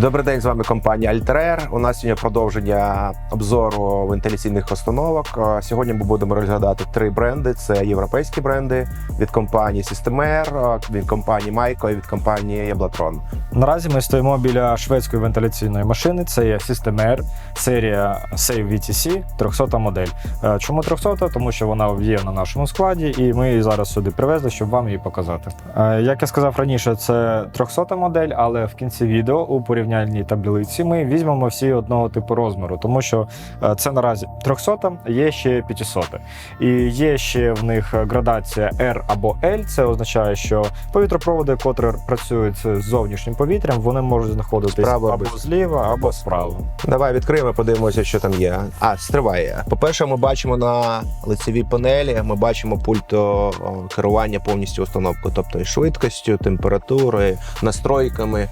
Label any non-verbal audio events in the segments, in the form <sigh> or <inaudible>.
Добрий день, з вами компанія Альтерер. У нас сьогодні продовження обзору вентиляційних установок. Е, Сьогодні ми будемо розглядати три бренди: це європейські бренди від компанії Systemair, е, від компанії Майко і від компанії Яблатрон. Наразі ми стоїмо біля шведської вентиляційної машини. Це є Systemair, серія Save VTC 300 модель. Е, Чому 300? Тому що вона є на нашому складі, і ми її зараз сюди привезли, щоб вам її показати. Як я сказав раніше, це 300 модель, але в кінці відео у порівняльній таблиці ми візьмемо всі одного типу розміру, тому що е, це наразі 300, є ще 500. І є ще в них градація R або L. Це означає, що повітропроводи, котрі працюють з зовнішнім повітрям, вони можуть знаходитись Справа або зліва, або справа. Давай відкриємо, подивимося, що там є. А, стриває. По-перше, ми бачимо на лицевій панелі, ми бачимо пульт керування повністю установкою, тобто і швидкістю, температурою, настройками,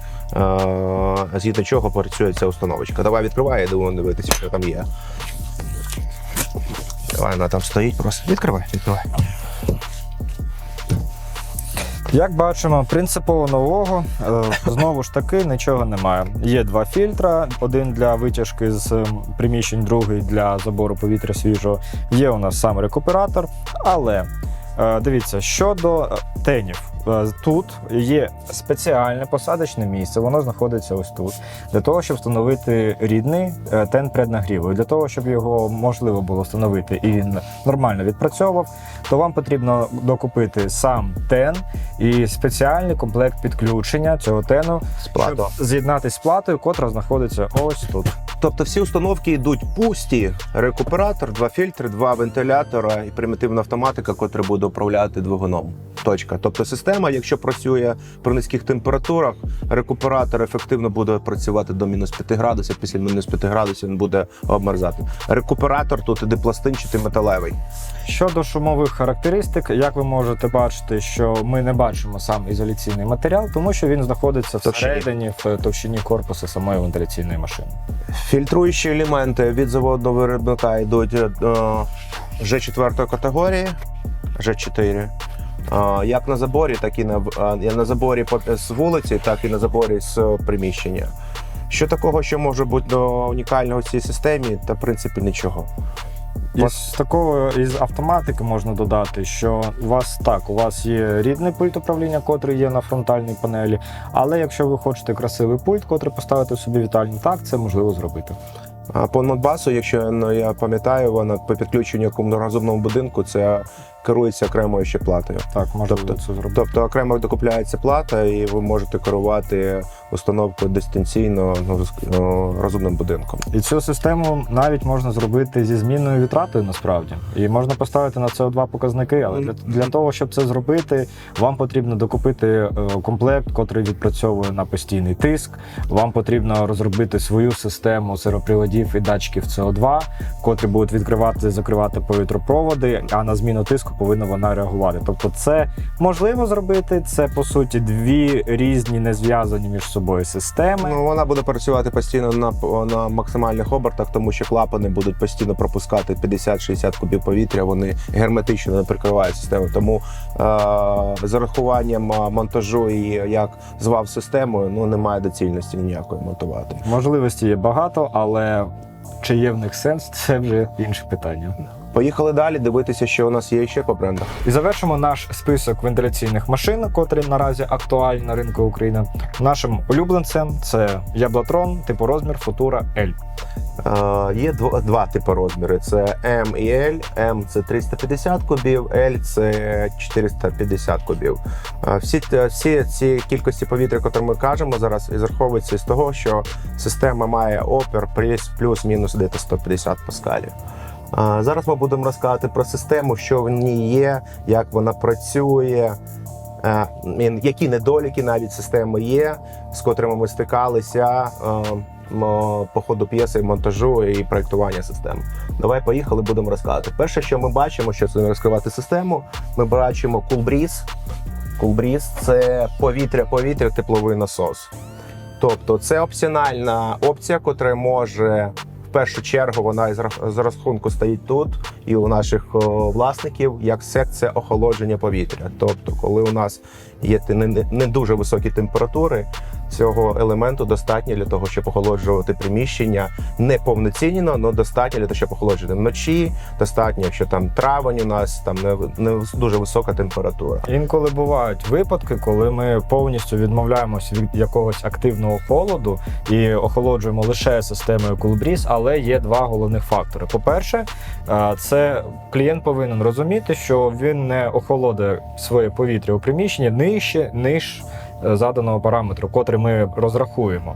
згідно чого працює ця установочка. Давай відкривай, я думаю, дивитися, що там є. Давай, вона там стоїть просто. Відкривай, відкривай. Як бачимо, принципово нового е, знову ж таки нічого немає. Є два фільтра: один для витяжки з приміщень, другий для забору повітря свіжого. Є у нас сам рекуператор, але е, дивіться, щодо е, тенів. Е, Тут є спеціальне посадочне місце, воно знаходиться ось тут, для того, щоб встановити рідний е, тен преднагріву. І Для того, щоб його можливо було встановити і він нормально відпрацьовував, то вам потрібно докупити сам тен і спеціальний комплект підключення цього тену, щоб з'єднатися з платою, котра знаходиться ось тут. Тобто всі установки йдуть пусті. Рекуператор, два фільтри, два вентилятора і примітивна автоматика, котра буде управляти двигуном. Точка. Тобто система, якщо працює при низьких температурах, рекуператор ефективно буде працювати до мінус 5 градусів. Після мінус 5 градусів він буде обмерзати. Рекуператор тут іде пластинчатий металевий. Щодо шумових характеристик, як ви можете бачити, що ми не бачимо сам ізоляційний матеріал, тому що він знаходиться всередині в товщині корпусу самої вентиляційної машини. Фільтруючі елементи від заводного виробника йдуть е, G4 категорії, G4. Е, Як на заборі, так і на, е, на заборі з вулиці, так і на заборі з приміщення. Що такого, що може бути ну, унікального в цій системі, та в принципі нічого. Із такого із автоматики можна додати, що у вас так, у вас є рідний пульт управління, котрий є на фронтальній панелі. Але якщо ви хочете красивий пульт, котрий поставити собі вітальні, так це можливо зробити. А по Нотбасу, якщо ну, я пам'ятаю, вона по підключенню якому розумному будинку це керується окремою ще платою. Так, можливо Тобто- це зробити. Тобто окремо докупляється плата, і ви можете керувати установкою дистанційно ну, ну, розумним будинком. І цю систему навіть можна зробити зі змінною вітратою насправді. І можна поставити на CO2 показники, але для, для того, щоб це зробити, вам потрібно докупити е, комплект, котрий відпрацьовує на постійний тиск. Вам потрібно розробити свою систему сироприводів і датчиків CO2, котрі будуть відкривати і закривати повітропроводи, а на зміну тиску повинна вона реагувати. Тобто, це можливо зробити. Це по суті дві різні не зв'язані між собою системи. Ну, вона буде працювати постійно на, на максимальних обертах, тому що клапани будуть постійно пропускати 50-60 кубів повітря. Вони герметично не прикривають систему. Тому е- з урахуванням е, монтажу і як звав системою, ну немає доцільності ніякої монтувати. Можливості є багато, але чи є в них сенс, <laughs> це вже інше питання. Поїхали далі дивитися, що у нас є ще по брендах. І завершимо наш список вентиляційних машин, котрі наразі актуальні на ринку України. Нашим улюбленцем це Яблатрон, типу розмір Futura L. Е, Є дво- два типи розміри: це М і L. М це 350 кубів, L це 450 кубів. Е, Всі, всі ці кількості повітря, які ми кажемо зараз, ізраховуються з того, що система має опір плюс- плюс-мінус десь 150 паскалів. Зараз ми будемо розказувати про систему, що в ній є, як вона працює. е, Які недоліки навіть системи є, з котрими ми стикалися е, по ходу п'єси, монтажу і проєктування систем. Давай поїхали, будемо розказувати. Перше, що ми бачимо, що це розкривати систему, ми бачимо кулбріз. Кулбріз це повітря-повітря, тепловий насос. Тобто це опціональна опція, котра може першу чергу вона з розрахунку стоїть тут, і у наших власників як секція охолодження повітря. Тобто, коли у нас є не дуже високі температури, цього елементу достатньо для того, щоб охолоджувати приміщення не повноцінно, але достатньо для того, щоб охолоджувати вночі. Достатньо, якщо там травень у нас там не, не дуже висока температура. Інколи бувають випадки, коли ми повністю відмовляємося від якогось активного холоду і охолоджуємо лише системою Coolbreeze, але є два головних фактори. По-перше, е, це клієнт повинен розуміти, що він не охолоде своє повітря у приміщенні нижче, ніж заданого параметру, котрий ми розрахуємо.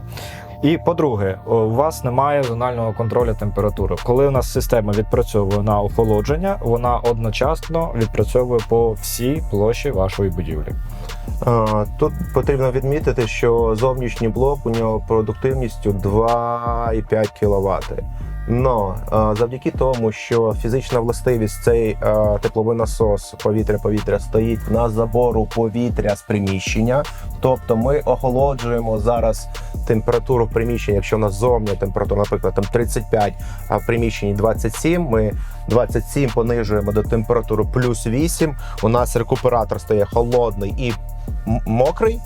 І по-друге, у вас немає зонального контролю температури. Коли у нас система відпрацьовує на охолодження, вона одночасно відпрацьовує по всій площі вашої будівлі. Тут потрібно відмітити, що зовнішній блок у нього продуктивністю 2,5 кВт. Но завдяки тому, що фізична властивість цей тепловий насос повітря-повітря стоїть на забору повітря з приміщення, тобто ми охолоджуємо зараз температуру в приміщенні, якщо у нас зовні температура, наприклад, там 35, а в приміщенні 27, ми 27 понижуємо до температури плюс 8. У нас рекуператор стає холодний і мокрий.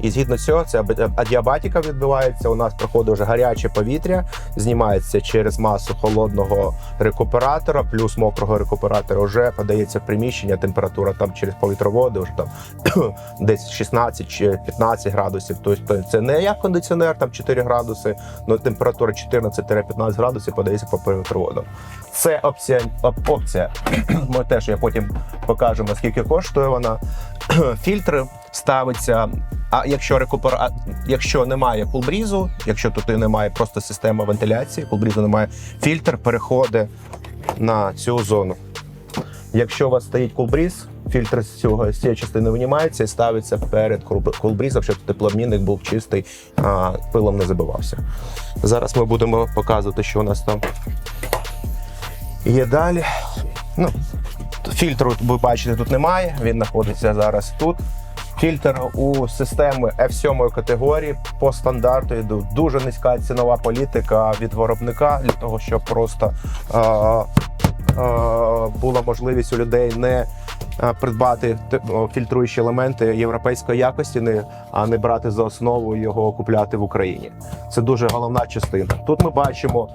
І згідно цього, це аб- адіабатика відбувається. У нас проходить вже гаряче повітря, знімається через масу холодного рекуператора, плюс мокрого рекуператора вже подається в приміщення. Температура там через повітроводи вже там <clears throat> десь 16 чи 15 градусів. Тобто це не як кондиціонер, там 4 градуси, але температура 14-15 градусів подається по повітроводам. Це опція. опція. <clears throat> Ми теж я потім покажемо, скільки коштує вона. <clears throat> Фільтр ставиться. А якщо рекупера... якщо немає кулбрізу, якщо тут і немає просто системи вентиляції, кулбрізу немає, фільтр переходить на цю зону. Якщо у вас стоїть кулбріз, фільтр з цього з цієї частини винімається і ставиться перед кулбрізом, щоб теплообмінник був чистий, а пилом не забивався. Зараз ми будемо показувати, що у нас там є далі. Ну, фільтру ви бачите, тут немає. Він знаходиться зараз тут. Фільтр у системи F7 категорії по стандарту йде дуже низька цінова політика від виробника для того, щоб просто е, е, була можливість у людей не придбати фільтруючі елементи європейської якості, не, а не брати за основу його купляти в Україні. Це дуже головна частина. Тут ми бачимо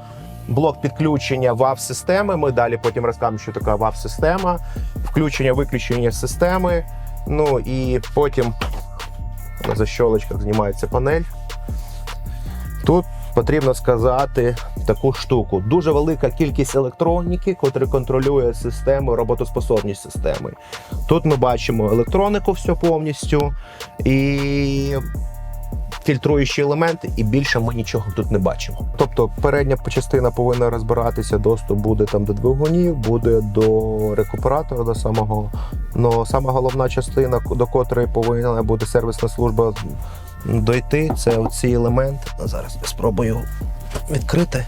блок підключення WAV-системи. Ми далі потім розкажемо, що така WAV-система, включення виключення системи. Ну і потім на защолочках знімається панель. Тут потрібно сказати таку штуку. Дуже велика кількість електроніки, котра контролює систему, роботоспособність системи. Тут ми бачимо електронику все повністю і фільтруючі елементи, і більше ми нічого тут не бачимо. Тобто передня частина повинна розбиратися, доступ буде там до двигунів, буде до рекуператора, до самого. Но сама головна частина, до котрої повинна бути сервісна служба дойти, це оці елементи. Зараз я спробую відкрити.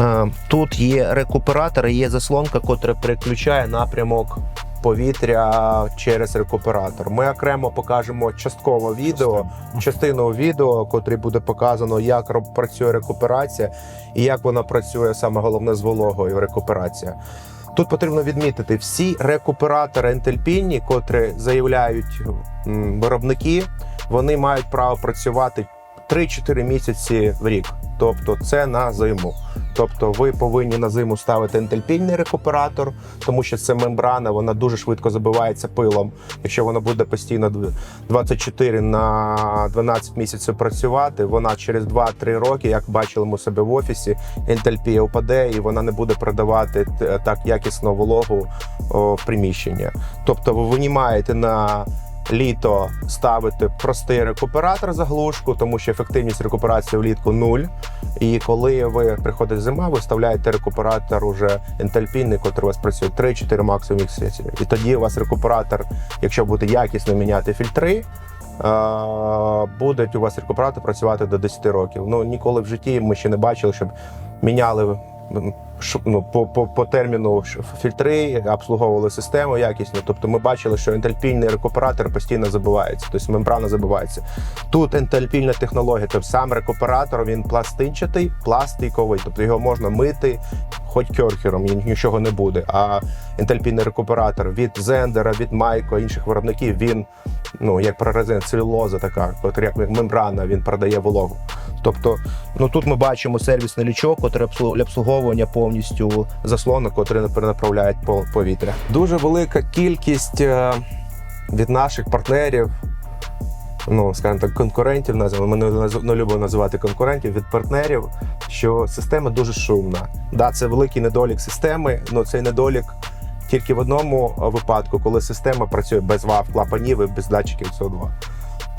Е, Тут є рекуператор, є заслонка, котра переключає напрямок повітря через рекуператор. Ми окремо покажемо частково відео, частину відео, котрі буде показано, як працює рекуперація і як вона працює саме головне з вологою рекуперація. Тут потрібно відмітити всі рекуператори ентельпінні, котрі заявляють виробники, вони мають право працювати 3-4 місяці в рік. Тобто це на зиму. Тобто ви повинні на зиму ставити ентельпільний рекуператор, тому що це мембрана, вона дуже швидко забивається пилом. Якщо вона буде постійно 24 на 12 місяців працювати, вона через 2-3 роки, як бачили ми себе в офісі, ентальпія впаде і вона не буде продавати так якісно вологу в приміщення. Тобто ви винімаєте на літо ставити простий рекуператор заглушку, тому що ефективність рекуперації влітку нуль. І коли ви приходить зима, ви вставляєте рекуператор уже ентальпійний, який у вас працює 3-4 максимум місяці. І тоді у вас рекуператор, якщо буде якісно міняти фільтри. Буде у вас рекуператор працювати до 10 років. Ну ніколи в житті ми ще не бачили, щоб міняли ну, по, по, по терміну фільтри, обслуговували систему якісно. Тобто ми бачили, що ентальпійний рекуператор постійно забивається, тобто мембрана забивається. Тут ентальпійна технологія, тобто сам рекуператор він пластинчатий, пластиковий, тобто його можна мити хоч кьорхером, і нічого не буде. А ентальпійний рекуператор від Зендера, від Майко, інших виробників, він ну як прорезин, целюлоза така, як мембрана, він продає вологу. Тобто, ну тут ми бачимо сервісний який для обслуговування повністю заслонок, котрий перенаправляють по- повітря. Дуже велика кількість е, від наших партнерів. Ну, скажімо так, конкурентів називаємо. Ми не, не любимо називати конкурентів від партнерів, що система дуже шумна. Да, це великий недолік системи, але цей недолік тільки в одному випадку, коли система працює без вав, клапанів і без датчиків СО2.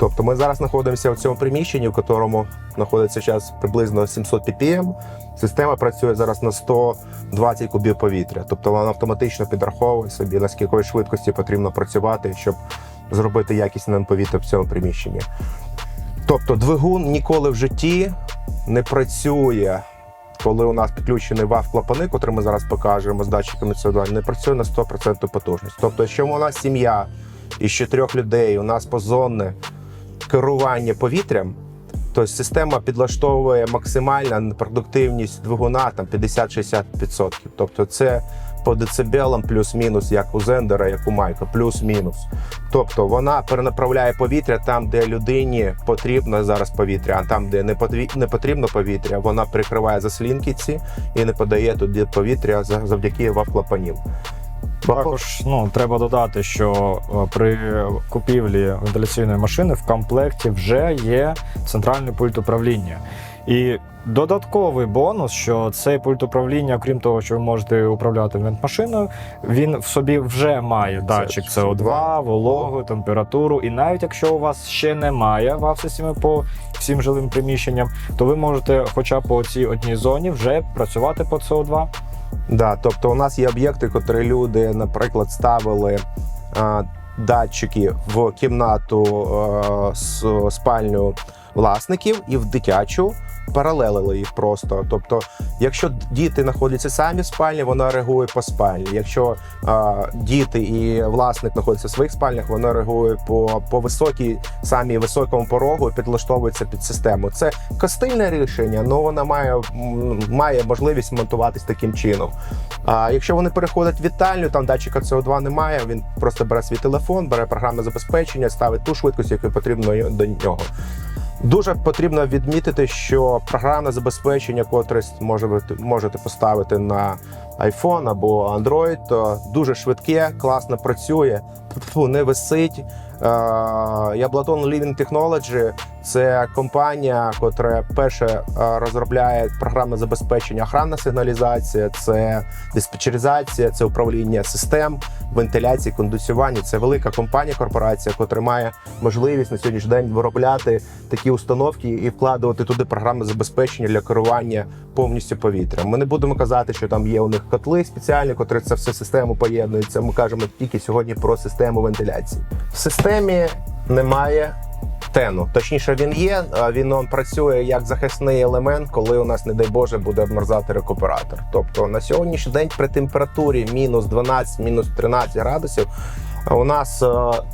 Тобто ми зараз знаходимося в цьому приміщенні, в якому знаходиться зараз приблизно 700 ppm. Система працює зараз на 120 кубів повітря. Тобто вона автоматично підраховує собі, на скілької швидкості потрібно працювати, щоб зробити якісне повітря в цьому приміщенні. Тобто двигун ніколи в житті не працює, коли у нас підключений вав клапани, котрий ми зараз покажемо з датчиками CO2, не працює на 100% потужність. Тобто, якщо у нас сім'я із чотирьох людей, у нас позонне керування повітрям, то система підлаштовує максимальну продуктивність двигуна там 50-60%. Тобто це по децибелам плюс-мінус, як у Зендера, як у Майка, плюс-мінус. Тобто вона перенаправляє повітря там, де людині потрібно зараз повітря, а там, де не потрібно повітря, вона прикриває заслінки ці і не подає туди повітря за- завдяки вавклапанів. Також ну треба додати, що е, при купівлі вентиляційної машини в комплекті вже є центральний пульт управління. І додатковий бонус, що цей пульт управління, крім того, що ви можете управляти вентмашиною, він в собі вже має датчик CO2, CO2, вологу, температуру. І навіть якщо у вас ще немає вав системи по всім жилим приміщенням, то ви можете, хоча б по цій одній зоні, вже працювати по CO2. Да, тобто у нас є об'єкти, котрі люди, наприклад, ставили а, датчики в кімнату а, з спальню власників і в дитячу. Паралелили їх просто. Тобто, якщо діти знаходяться самі в спальні, вона реагує по спальні. Якщо а, діти і власник знаходяться в своїх спальнях, вона реагує по, по високій, самій високому порогу і підлаштовується під систему. Це костильне рішення, але вона має, має можливість монтуватись таким чином. А якщо вони переходять в вітальню, там датчика CO2 немає, він просто бере свій телефон, бере програмне забезпечення, ставить ту швидкість, яку потрібно до нього. Дуже потрібно відмітити, що програмне забезпечення, котре може можете поставити на iPhone або Android, то дуже швидке, класно працює, Фу, не висить. Е, Яблатон Living Technology – це компанія, котра перше е, розробляє програмне забезпечення, охранна сигналізація, це диспетчеризація, це управління систем, вентиляції, кондиціювання. Це велика компанія, корпорація, котра має можливість на сьогоднішній день виробляти такі установки і вкладувати туди програмне забезпечення для керування повністю повітрям. Ми не будемо казати, що там є у них котли спеціальні, котрі це все систему поєднуються. Ми кажемо тільки сьогодні про систему вентиляції. В системі немає. Тену, точніше, він є. Він он працює як захисний елемент, коли у нас, не дай Боже, буде обмерзати рекуператор. Тобто на сьогоднішній день при температурі мінус 12, мінус 13 градусів. У нас е,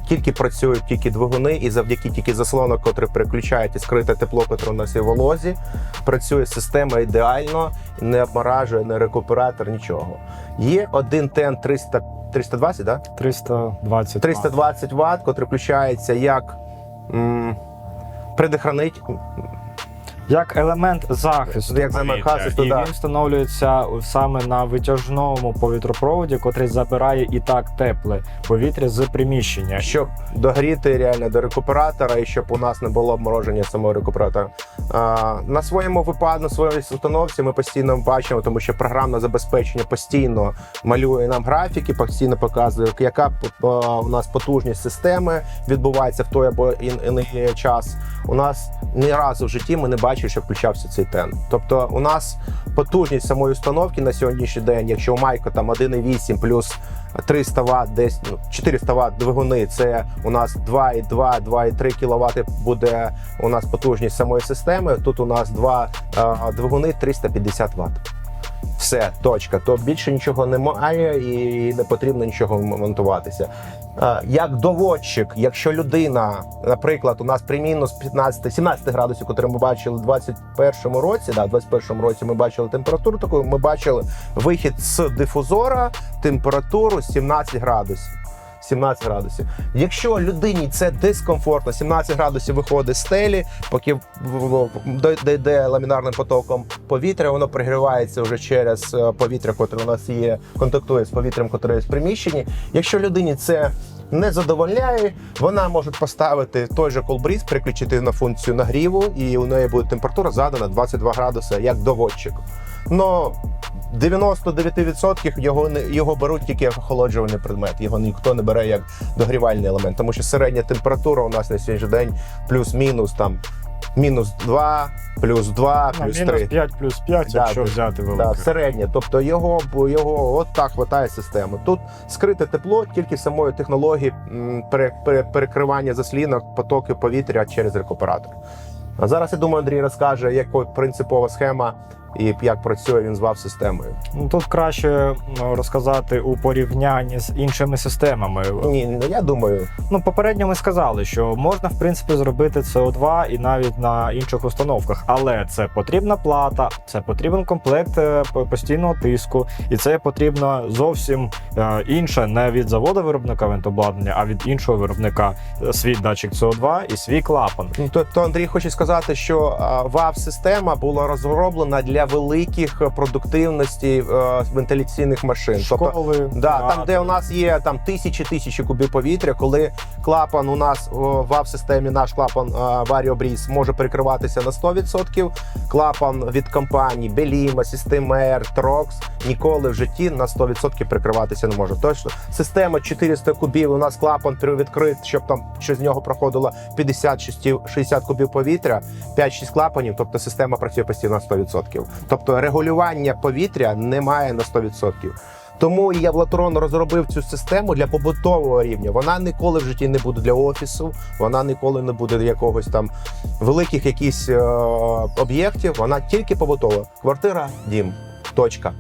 тільки працюють тільки двигуни, і завдяки тільки заслонок, котрий переключають і скрите тепло, котре у нас є в волозі, працює система ідеально, не обморажує, не рекуператор, нічого. Є один тен 300, 320, да? 320 320 Вт, котрий включається як м, предохранить. Як елемент захисту. Як елемент захисту, і да. він встановлюється саме на витяжному повітропроводі, котрий забирає і так тепле повітря з приміщення. Щоб догріти реально до рекуператора і щоб у нас не було обмороження самого рекуператора. А, на своєму випадку, на своїй установці ми постійно бачимо, тому що програмне забезпечення постійно малює нам графіки, постійно показує, яка а, у нас потужність системи відбувається в той або ін- іний час. У нас ні разу в житті ми не бачили, що включався цей тен. Тобто, у нас потужність самої установки на сьогоднішній день, якщо у Майко там 1,8 плюс 300 Вт, десь ну, 400 Вт двигуни, це у нас 2,2, 2,3 кВт буде у нас потужність самої системи. Тут у нас два е, двигуни 350 Вт. все, точка. То більше нічого немає і не потрібно нічого монтуватися. Як доводчик, якщо людина, наприклад, у нас при мінус 15, 17 градусів, котрі ми бачили в 21 році, да, в 21 році ми бачили температуру таку, ми бачили вихід з дифузора, температуру 17 градусів. 17 градусів. Якщо людині це дискомфортно, 17 градусів виходить з стелі, поки дійде ламінарним потоком повітря, воно пригрівається вже через е, повітря, яке у нас є, контактує з повітрям, яке є в приміщенні. Якщо людині це не задовольняє, вона може поставити той же колбріз, переключити на функцію нагріву, і у неї буде температура задана 22 градуси, як доводчик. Но 99% його не його беруть тільки як охолоджувальний предмет. Його ніхто не бере як догрівальний елемент, тому що середня температура у нас на сьогоднішній день плюс-мінус там мінус 2, плюс 2, плюс плюс мінус 3. 5 плюс 5, Да, якщо взяти Да, середнє. Тобто його, його от так хватає системи. Тут скрите тепло тільки самої технології м, пере, пере, перекривання заслінок потоки повітря через рекуператор. А зараз я думаю, Андрій розкаже, яка принципова схема і як працює він з ВАВ-системою. Ну, Тут краще ну, розказати у порівнянні з іншими системами. Ні, ну я думаю, Ну, попередньо ми сказали, що можна в принципі зробити СО2 і навіть на інших установках, але це потрібна плата, це потрібен комплект е, постійного тиску, і це потрібно зовсім е, інше, не від заводу виробника винтобладнання, а від іншого виробника е, свій датчик СО2 і свій клапан. Ну, то, то Андрій хоче сказати, що ВАВ-система була розроблена для великих е, продуктивності е, вентиляційних машин. Тобто, Школи, Да, там, театри. де у нас є там тисячі тисячі кубів повітря, коли клапан у нас в системі наш клапан Варіобріз може перекриватися на 100%. Клапан від компаній Беліма, Системер, Трокс ніколи в житті на 100% перекриватися не може. Точно система 400 кубів. У нас клапан відкрит, щоб там через нього проходило 50-60 кубів повітря, 5-6 клапанів. Тобто система працює постійно на 100%. Тобто регулювання повітря немає на 100%. Тому і Явлатрон розробив цю систему для побутового рівня. Вона ніколи в житті не буде для офісу, вона ніколи не буде для якогось там великих якісь е, об'єктів. Вона тільки побутова. Квартира, дім, точка.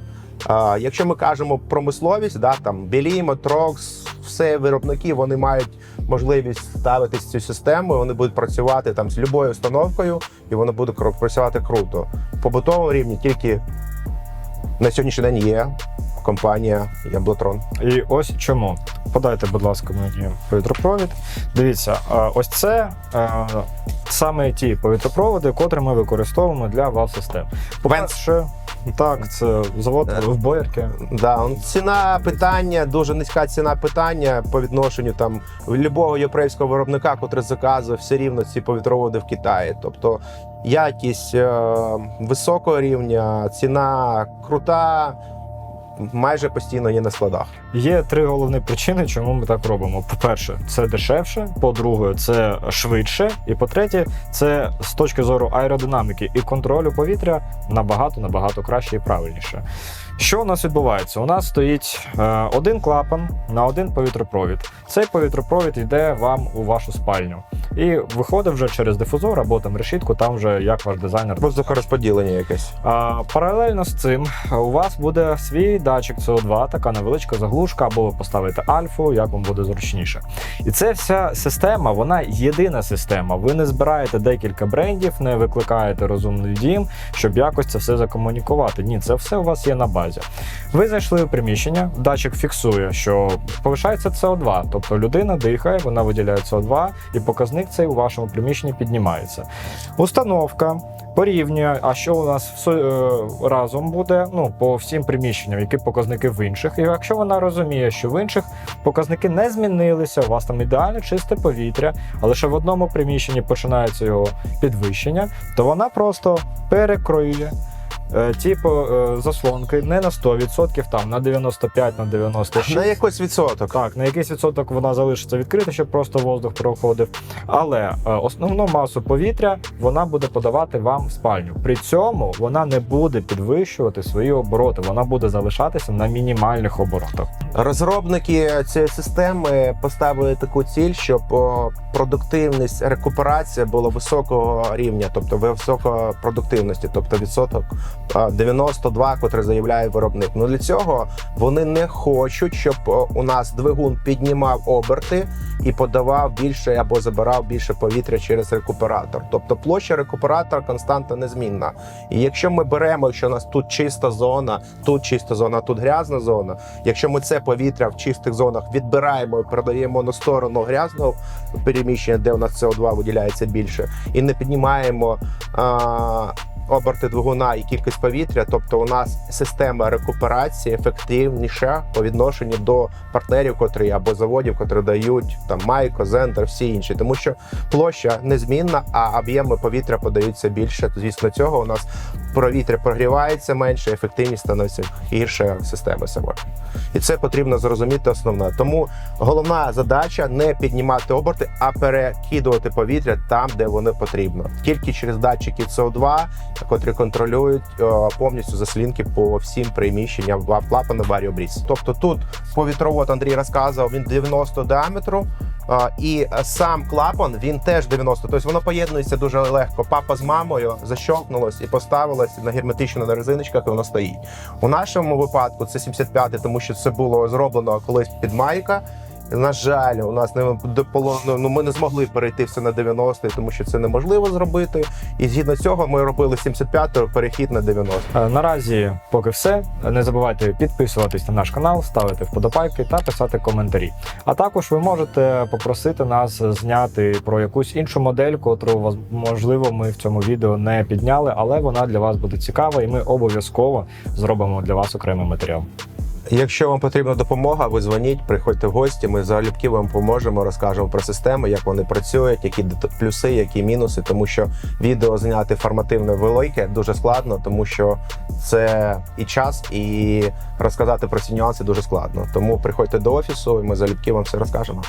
Якщо ми кажемо промисловість, да, там Белімо, Трокс, все виробники вони мають можливість ставити цю систему. Вони будуть працювати там з любою установкою, і будуть кру- працювати круто. В побутовому рівні тільки на сьогоднішній день є компанія Яблотрон. І ось чому. Подайте, будь ласка, мені повітропровід. Дивіться, ось це саме ті повітропроводи, котрі ми використовуємо для вал-систем. По-перше, так, це завод в Боярки. Да, он- ціна питання, дуже низька ціна питання по відношенню там любого європейського виробника, котрий заказує все рівно ці повітроводи в Китаї. Тобто якість е, високого рівня, ціна крута, майже постійно є на складах. Є три головні причини, чому ми так робимо. По-перше, це дешевше. По-друге, це швидше. І по-третє, це з точки зору аеродинаміки і контролю повітря набагато набагато краще і правильніше. Що у нас відбувається? У нас стоїть е, один клапан на один повітропровід. Цей повітропровід йде вам у вашу спальню і виходить вже через дифузор або там решітку, там вже як ваш дизайнер Воздухорозподілення якесь. а, паралельно з цим у вас буде свій датчик CO2, така невеличка заглушка, або ви поставите альфу, як вам буде зручніше. І це вся система, вона єдина система. Ви не збираєте декілька брендів, не викликаєте розумний дім, щоб якось це все закомунікувати. Ні, це все у вас є на базі. Ви зайшли у приміщення, датчик фіксує, що повишається CO2, тобто людина дихає, вона виділяє CO2, і показник цей у вашому приміщенні піднімається. Установка порівнює, а що у нас е, разом буде ну, по всім приміщенням, які показники в інших. І якщо вона розуміє, що в інших показники не змінилися, у вас там ідеально чисте повітря, а лише в одному приміщенні починається його підвищення, то вона просто перекроює. Е, Ті по- е, заслонки не на 100%, там на 95, на 96. На якийсь відсоток. Так, на якийсь відсоток вона залишиться відкрита, щоб просто воздух проходив. Але е, основну масу повітря вона буде подавати вам в спальню. При цьому вона не буде підвищувати свої обороти, вона буде залишатися на мінімальних оборотах. Розробники цієї системи поставили таку ціль, щоб продуктивність рекуперація була високого рівня, тобто високої продуктивності, тобто відсоток 92, котрий заявляє виробник. Ну для цього вони не хочуть, щоб у нас двигун піднімав оберти і подавав більше або забирав більше повітря через рекуператор. Тобто площа рекуператора константа незмінна. І якщо ми беремо, якщо у нас тут чиста зона, тут чиста зона, тут грязна зона. Якщо ми це повітря в чистих зонах відбираємо і передаємо на сторону грязного переміщення, де у нас СО2 виділяється більше, і не піднімаємо. А, Оберти двигуна і кількість повітря, тобто у нас система рекуперації ефективніша по відношенню до партнерів, котрі або заводів, котрі дають там Майко, Зендер, всі інші, тому що площа незмінна, а об'єми повітря подаються більше. Звісно, цього у нас повітря прогрівається менше, ефективність становиться гірше системи самої. І це потрібно зрозуміти основне. Тому головна задача не піднімати оберти, а перекидувати повітря там, де воно потрібно. Тільки через датчики СО2, котрі контролюють о, повністю заслінки по всім приміщенням клапана варіобріз. Тобто тут повітровод Андрій розказував, він 90 діаметру. І е, сам клапан він теж 90, тобто воно поєднується дуже легко. Папа з мамою защолкнулось і поставилось на герметично на резиночках, і воно стоїть. У нашому випадку це 75, тому що це було зроблено колись під майка. На жаль, у нас не дополо- ну, ми не змогли перейти все на 90, тому що це неможливо зробити. І згідно цього ми робили 75 перехід на 90. Е, Наразі поки все. Не забувайте підписуватись на наш канал, ставити вподобайки та писати коментарі. А також ви можете попросити нас зняти про якусь іншу модель, котру можливо ми в цьому відео не підняли, але вона для вас буде цікава, і ми обов'язково зробимо для вас окремий матеріал. Якщо вам потрібна допомога, ви дзвоніть, приходьте в гості. Ми залюбки вам поможемо, розкажемо про системи, як вони працюють, які плюси, які мінуси. Тому що відео зняти формативне велике дуже складно, тому що це і час, і розказати про ці нюанси дуже складно. Тому приходьте до офісу, і ми залюбки вам все розкажемо.